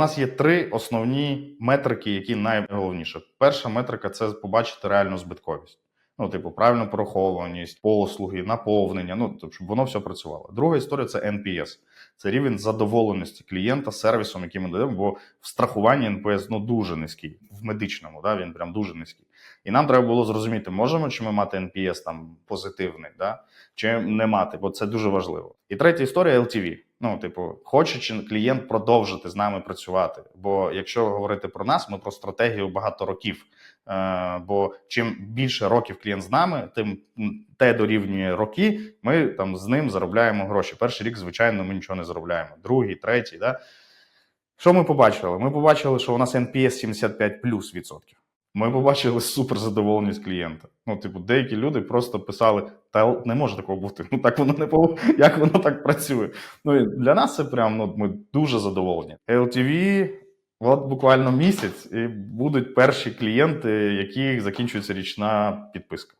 нас є три основні метрики, які найголовніше. Перша метрика це побачити реальну збитковість. Ну, типу, правильну порахованість, послуги, наповнення. Ну, тобто, щоб воно все працювало. Друга історія це NPS. Це рівень задоволеності клієнта сервісом, який ми даємо, бо в страхуванні NPS ну, дуже низький. В медичному, да, він прям дуже низький. І нам треба було зрозуміти, можемо чи ми мати NPS там позитивний, да, чи не мати, бо це дуже важливо. І третя історія LTV. Ну, типу, хоче чи клієнт продовжити з нами працювати. Бо якщо говорити про нас, ми про стратегію багато років. Е, бо чим більше років клієнт з нами, тим те дорівнює роки. Ми там з ним заробляємо гроші. Перший рік, звичайно, ми нічого не заробляємо. Другий, третій. Да? Що ми побачили? Ми побачили, що у нас NPS 75 плюс відсотків. Ми побачили суперзадоволеність клієнта. Ну, типу, деякі люди просто писали: та не може такого бути. Ну так воно не пов... як воно так працює. Ну і для нас це прям ну, ми дуже задоволені. LTV От буквально місяць і будуть перші клієнти, яких закінчується річна підписка.